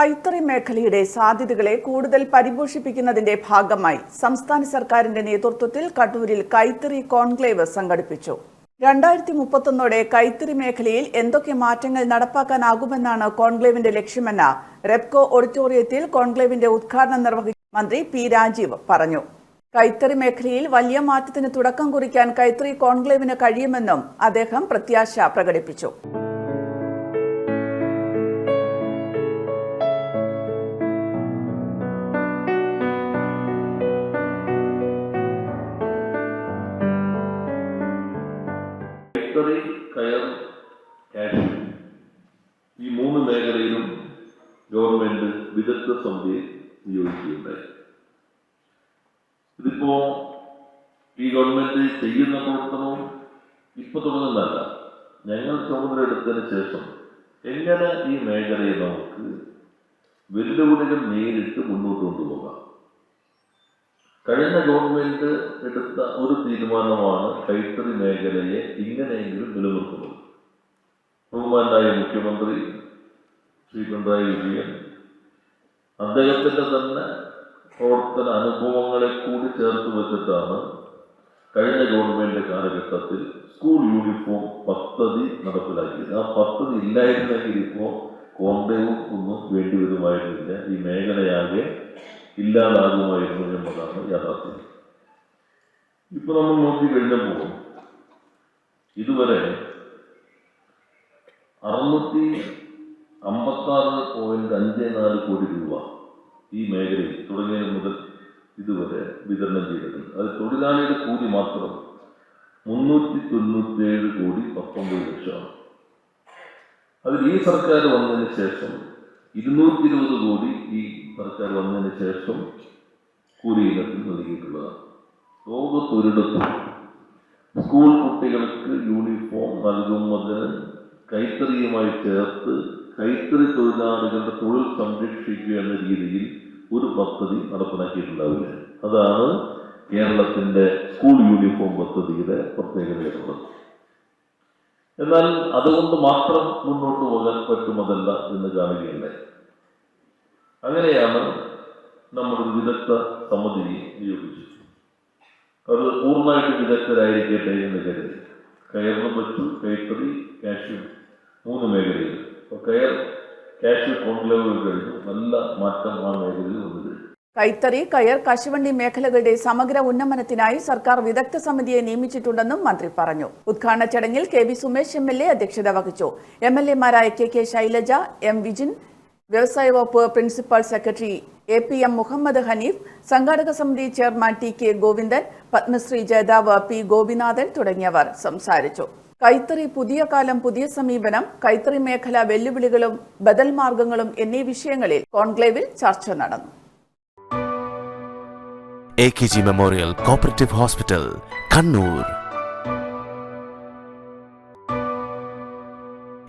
കൈത്തറി മേഖലയുടെ സാധ്യതകളെ കൂടുതൽ പരിപോഷിപ്പിക്കുന്നതിന്റെ ഭാഗമായി സംസ്ഥാന സർക്കാരിന്റെ നേതൃത്വത്തിൽ കണ്ണൂരിൽ കൈത്തറി കോൺക്ലേവ് സംഘടിപ്പിച്ചു. രണ്ടായിരത്തി മുപ്പത്തൊന്നോടെ കൈത്തറി മേഖലയിൽ എന്തൊക്കെ മാറ്റങ്ങൾ നടപ്പാക്കാനാകുമെന്നാണ് കോൺക്ലേവിന്റെ ലക്ഷ്യമെന്ന് റെപ്കോ ഓഡിറ്റോറിയത്തിൽ കോൺക്ലേവിന്റെ ഉദ്ഘാടനം നിർവഹിച്ച മന്ത്രി പി രാജീവ് പറഞ്ഞു. കൈത്തറി മേഖലയിൽ വലിയ മാറ്റത്തിന് തുടക്കം കുറിക്കാൻ കൈത്തറി കോൺക്ലേവിന് കഴിയുമെന്നും അദ്ദേഹം പ്രത്യാശ പ്രകടിപ്പിച്ചു. ഫാക്ടറി കയർ കാഷ്യൂ ഈ മൂന്ന് മേഖലയിലും ഗവൺമെന്റ് വിദഗ്ധ സമിതിയെ നിയോഗിക്കുകയുണ്ടായി. ഇതിപ്പോ ഈ ഗവൺമെന്റ് ചെയ്യുന്ന പ്രവർത്തനവും ഇപ്പൊ തുടങ്ങുന്നതല്ല. ഞങ്ങൾ ചുമതല എടുത്തതിന് ശേഷം എങ്ങനെ ഈ മേഖലയെ നമുക്ക് വെല്ലുവിളികൾ നേരിട്ട് മുന്നോട്ട് കൊണ്ടുപോകാം? കഴിഞ്ഞ ഗവൺമെന്റ് എടുത്ത ഒരു തീരുമാനമാണ് കൈത്തറി മേഖലയെ ഇങ്ങനെയെങ്കിലും നിലനിർത്തുന്നത്. ബഹുമാനായ മുഖ്യമന്ത്രി ശ്രീ പിണറായി വിജയൻ അദ്ദേഹത്തിന്റെ തന്നെ പ്രവർത്തന അനുഭവങ്ങളെ കൂടി ചേർത്ത് വെച്ചിട്ടാണ് കഴിഞ്ഞ ഗവൺമെന്റ് കാലഘട്ടത്തിൽ സ്കൂൾ യൂണിഫോം പദ്ധതി നടപ്പിലാക്കിയത്. ആ പദ്ധതി ഇല്ലായിരുന്നെങ്കിൽ ഇപ്പോൾ കോണ്ടയും ഒന്നും വേണ്ടി വരുമായിരുന്നില്ല. ഈ മേഖലയാകെ ഇല്ലാതാകുമായിരുന്നു എന്നതാണ് യാഥാർത്ഥ്യം. ഇപ്പൊ നമ്മൾ നോക്കി കഴിഞ്ഞപ്പോൾ ഇതുവരെ അറുന്നൂറ്റി അമ്പത്താറ് പോയിന്റ് അഞ്ച് നാല് കോടി രൂപ ഈ മേഖലയിൽ തുടങ്ങിയത് മുതൽ ഇതുവരെ വിതരണം ചെയ്തിട്ടുണ്ട്. അത് തൊഴിലാളിയുടെ കൂലി മാത്രം മുന്നൂറ്റി തൊണ്ണൂറ്റിയേഴ് കോടി പത്തൊമ്പത് ലക്ഷമാണ്. അതിൽ ഈ സർക്കാർ വന്നതിന് ശേഷം ഇരുന്നൂറ്റി ഇരുപത് കോടി ഈ സർക്കാർ വന്നതിന് ശേഷം കൂലി ഇനത്തിൽ നൽകിയിട്ടുള്ളതാണ് ലോകത്തൊരിടത്തും സ്കൂൾ കുട്ടികൾക്ക് യൂണിഫോം നൽകുന്നതിന് കൈത്തറിയുമായി ചേർത്ത് കൈത്തറി തൊഴിലാളികളുടെ തൊഴിൽ സംരക്ഷിക്കുക എന്ന രീതിയിൽ ഒരു പദ്ധതി നടപ്പിലാക്കിയിട്ടുണ്ടാവില്ല. അതാണ് കേരളത്തിന്റെ സ്കൂൾ യൂണിഫോം പദ്ധതിയുടെ പ്രത്യേകതയുള്ളത് എന്നാൽ അതുകൊണ്ട് മാത്രം മുന്നോട്ട് പോകാൻ പറ്റുമതല്ല എന്ന് കാണുകയല്ലേ. അങ്ങനെയാണ് നമ്മൾ ഒരു വിദഗ്ധ സമിതിയെ നിയോഗിച്ചത്. അത് പൂർണമായിട്ട് വിദഗ്ധരായിരിക്കട്ടെ എന്ന് കരുതി. കയറിന് പറ്റു കൈത്തറി കാഷ്യൂ മൂന്ന് മേഖലയിൽ അപ്പോൾ കയർ കാഷ്യൂ കോൺക്ലേവ് കഴിഞ്ഞു. നല്ല മാറ്റം ആ മേഖലയിൽ വന്നത് കൈത്തറി കയർ കശുവണ്ടി മേഖലകളുടെ സമഗ്ര ഉന്നമനത്തിനായി സർക്കാർ വിദഗ്ധ സമിതിയെ നിയമിച്ചിട്ടുണ്ടെന്നും മന്ത്രി പറഞ്ഞു. ഉദ്ഘാടന ചടങ്ങിൽ K V Sumesh M L A അധ്യക്ഷത വഹിച്ചു. M L എമാരായ K K Shailaja M Vijin വ്യവസായ വകുപ്പ് principal secretary A P M Muhammad Haneef സംഘാടക സമിതി chairman T K Govindan Padmashri ജേതാവ് പി ഗോപിനാഥൻ തുടങ്ങിയവർ സംസാരിച്ചു. കൈത്തറി പുതിയ കാലം പുതിയ സമീപനം കൈത്തറി മേഖല വെല്ലുവിളികളും ബദൽ മാർഗങ്ങളും എന്നീ വിഷയങ്ങളിൽ കോൺക്ലേവിൽ ചർച്ച നടന്നു. A K G memorial cooperative hospital Kannur.